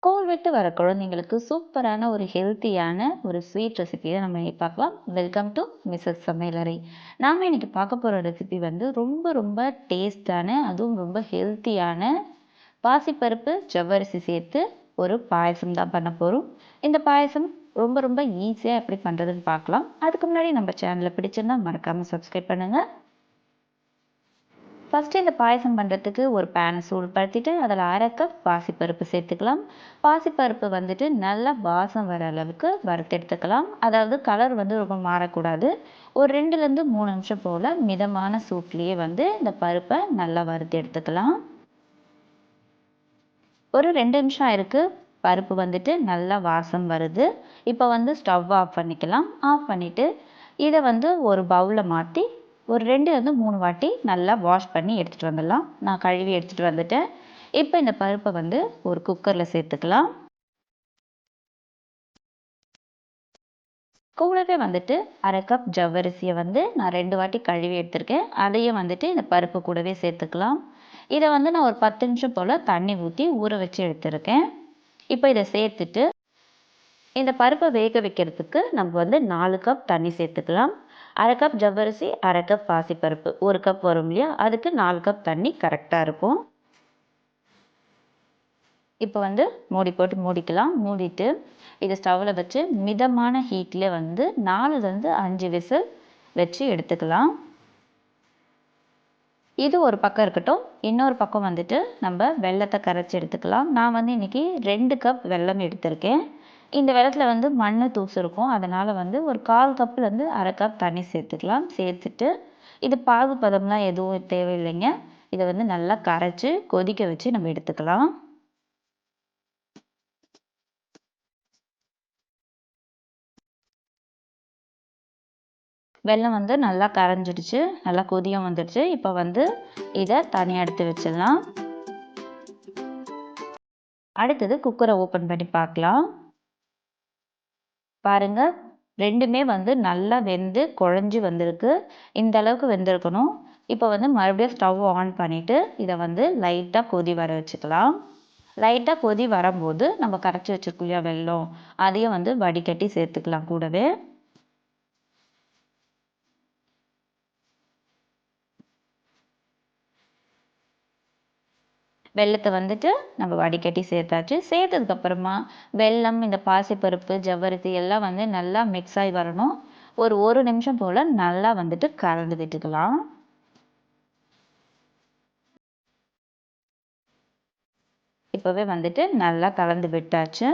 School விட்டு வர குழந்தைங்களுக்கு சூப்பரான ஒரு ஹெல்த்தியான ஒரு ஸ்வீட் ரெசிபியை நம்ம பார்க்கலாம். வெல்கம் டு மிஸ்ஸஸ் சமையலறை. நாம் இன்னைக்கு பார்க்க போகிற ரெசிபி வந்து ரொம்ப ரொம்ப டேஸ்டான அதுவும் ரொம்ப ஹெல்த்தியான பாசிப்பருப்பு ஜவ்வரிசி சேர்த்து ஒரு பாயசம் தான் பண்ண போகிறோம் இந்த பாயசம் ரொம்ப ரொம்ப ஈஸியாக எப்படி பண்ணுறதுன்னு பார்க்கலாம். அதுக்கு முன்னாடி நம்ம சேனலை பிடிச்சிருந்தா மறக்காமல் சப்ஸ்கிரைப் பண்ணுங்கள் ஃபஸ்ட்டு இந்த பாயசம் பண்ணுறதுக்கு ஒரு பேனை சூடுபடுத்திட்டு அதில் அரை கப் பாசிப்பருப்பு சேர்த்துக்கலாம். பாசிப்பருப்பு வந்துட்டு நல்லா வாசம் வர அளவுக்கு வறுத்து எடுத்துக்கலாம். அதாவது கலர் வந்து ரொம்ப மாறக்கூடாது. ஒரு ரெண்டுலேருந்து மூணு நிமிஷம் போல் மிதமான சூட்லேயே வந்து இந்த பருப்பை நல்லா வறுத்து எடுத்துக்கலாம். ஒரு ரெண்டு நிமிஷம் இருக்குது பருப்பு வந்துட்டு நல்லா வாசம் வருது. இப்போ வந்து ஸ்டவ் ஆஃப் பண்ணிக்கலாம். ஆஃப் பண்ணிவிட்டு இதை வந்து ஒரு பவுலில் மாற்றி ஒரு ரெண்டுலேருந்து மூணு வாட்டி நல்லா வாஷ் பண்ணி எடுத்துகிட்டு வந்துடலாம். நான் கழுவி எடுத்துகிட்டு வந்துட்டேன். இப்போ இந்த பருப்பை வந்து ஒரு குக்கரில் சேர்த்துக்கலாம். கூடவே வந்துட்டு அரை கப் ஜவ்வரிசியை வந்து நான் ரெண்டு வாட்டி கழுவி எடுத்திருக்கேன். அதையும் வந்துட்டு இந்த பருப்பு கூடவே சேர்த்துக்கலாம். இதை வந்து நான் ஒரு பத்து நிமிஷம் போல் தண்ணி ஊற்றி ஊற வச்சு எடுத்திருக்கேன். இப்போ இதை சேர்த்துட்டு இந்த பருப்பை வேக வைக்கிறதுக்கு நம்ம வந்து நாலு கப் தண்ணி சேர்த்துக்கலாம். அரை கப் ஜவ்வரிசி அரை கப் பாசிப்பருப்பு. ஒரு கப் வரும் இல்லையா? அதுக்கு நாலு கப் தண்ணி கரெக்டாக இருக்கும். இப்போ வந்து மூடி போட்டு மூடிக்கலாம். மூடிட்டு இதை ஸ்டவ்வில் வச்சு மிதமான ஹீட்டில் வந்து நாலுலேருந்து அஞ்சு விசில் வச்சு எடுத்துக்கலாம். இது ஒரு பக்கம் இருக்கட்டும். இன்னொரு பக்கம் வந்துட்டு நம்ம வெள்ளத்தை கரைச்சி எடுத்துக்கலாம். நான் வந்து இன்றைக்கி ரெண்டு கப் வெல்லம் எடுத்திருக்கேன். இந்த வெள்ளத்தில் வந்து மண் தூசு இருக்கும். அதனால் வந்து ஒரு கால் கப்புலேருந்து அரை கப் தண்ணி சேர்த்துக்கலாம். சேர்த்துட்டு இது பாகு பதம்லாம் எதுவும் தேவையில்லைங்க. இதை வந்து நல்லா கரைச்சி கொதிக்க வச்சு நம்ம எடுத்துக்கலாம். வெள்ளம் வந்து நல்லா கரைஞ்சிடுச்சு. நல்லா கொதியம் வந்துடுச்சு. இப்போ வந்து இதை தனியாக எடுத்து வச்சிடலாம். அடுத்தது குக்கரை ஓப்பன் பண்ணி பார்க்கலாம். பாருங்க. ரெண்டுமே வந்து நல்லா வெந்து குழஞ்சி வந்திருக்கு. இந்த அளவுக்கு வெந்திருக்கணும். இப்போ வந்து மறுபடியும் ஸ்டவ் ஆன் பண்ணிவிட்டு இதை வந்து லைட்டாக கொதி வர வச்சுக்கலாம். லைட்டாக கொதி வரும்போது நம்ம கரைச்சி வச்சுருக்கோம் இல்லையா வெல்லம் அதையும் வந்து வடிகட்டி சேர்த்துக்கலாம் கூடவே. வெள்ளத்தை வந்துட்டு நம்ம வடிகட்டி சேர்த்தாச்சு. சேர்த்ததுக்கப்புறமா வெல்லம் இந்த பாசிப்பருப்பு ஜவ்வரிசி எல்லாம் வந்து நல்லா மிக்ஸ் ஆகி வரணும். ஒரு ஒரு நிமிஷம் போல் நல்லா வந்துட்டு கலந்து விட்டுக்கலாம். இப்போவே வந்துட்டு நல்லா கலந்து விட்டாச்சு.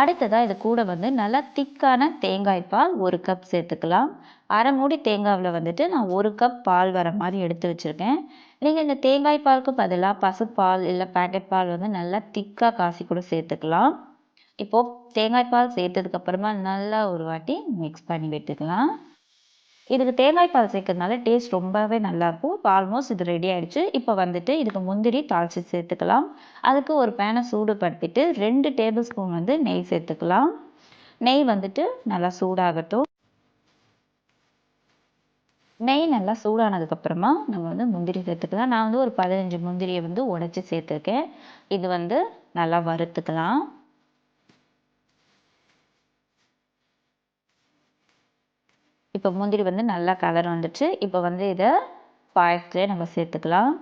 அடுத்ததாக இது கூட வந்து நல்லா திக்கான தேங்காய் பால் ஒரு கப் சேர்த்துக்கலாம். அரை மூடி தேங்காவில் வந்துட்டு நான் ஒரு கப் பால் வர மாதிரி எடுத்து வச்சுருக்கேன். நீங்கள் இந்த தேங்காய் பாலுக்கு பதிலாக பசுப்பால் இல்லை பேக்கெட் பால் வந்து நல்லா திக்காக காசி கூட சேர்த்துக்கலாம். இப்போது தேங்காய் பால் சேர்த்ததுக்கப்புறமா நல்லா ஒரு வாட்டி மிக்ஸ் பண்ணி விட்டுக்கலாம். இதுக்கு தேங்காய் பால் சேர்க்கறதுனால டேஸ்ட் ரொம்பவே நல்லாயிருக்கும். இப்போ ஆல்மோஸ்ட் இது ரெடி ஆகிடுச்சு இப்போ வந்துட்டு இதுக்கு முந்திரி தாளித்து சேர்த்துக்கலாம். அதுக்கு ஒரு பேனை சூடுபடுத்திட்டு ரெண்டு டேபிள் ஸ்பூன் வந்து நெய் சேர்த்துக்கலாம். நெய் வந்துட்டு நல்லா சூடாகட்டும். நெய் நல்லா சூடானதுக்கப்புறமா நம்ம வந்து முந்திரி சேர்த்துக்கலாம். நான் வந்து ஒரு பதினஞ்சு முந்திரியை வந்து உடச்சி சேர்த்துருக்கேன். இது வந்து நல்லா வறுத்துக்கலாம். இப்போ முந்திரி வந்து நல்லா கலர் வந்துச்சு இப்போ வந்து இதை பாயசத்துலேயே நம்ம சேர்த்துக்கலாம்.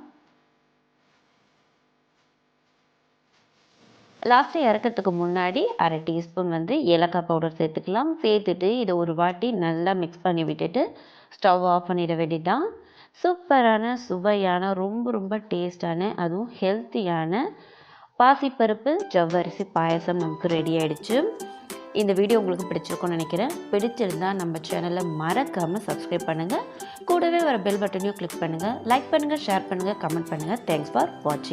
லாஸ்ட்டு இறக்கிறதுக்கு முன்னாடி அரை டீஸ்பூன் வந்து ஏலக்காய் பவுடர் சேர்த்துக்கலாம். சேர்த்துட்டு இதை ஒரு வாட்டி நல்லா மிக்ஸ் பண்ணி விட்டுட்டு ஸ்டவ் ஆஃப் பண்ணிட வேண்டியதான் சூப்பரான சுவையான ரொம்ப ரொம்ப டேஸ்டான அதுவும் ஹெல்த்தியான பாசிப்பருப்பு ஜவ்வரிசி பாயசம் நமக்கு ரெடி ஆகிடுச்சு இந்த வீடியோ உங்களுக்கு பிடிச்சிருக்கும்னு நினைக்கிறேன். பிடிச்சிருந்தால் நம்ம சேனலை மறக்காமல் சப்ஸ்கிரைப் பண்ணுங்கள் கூடவே வர பெல் பட்டனையும் கிளிக் பண்ணுங்கள் லைக் பண்ணுங்கள் ஷேர் பண்ணுங்கள் கமெண்ட் பண்ணுங்கள் தேங்க்ஸ் ஃபார் வாட்சிங்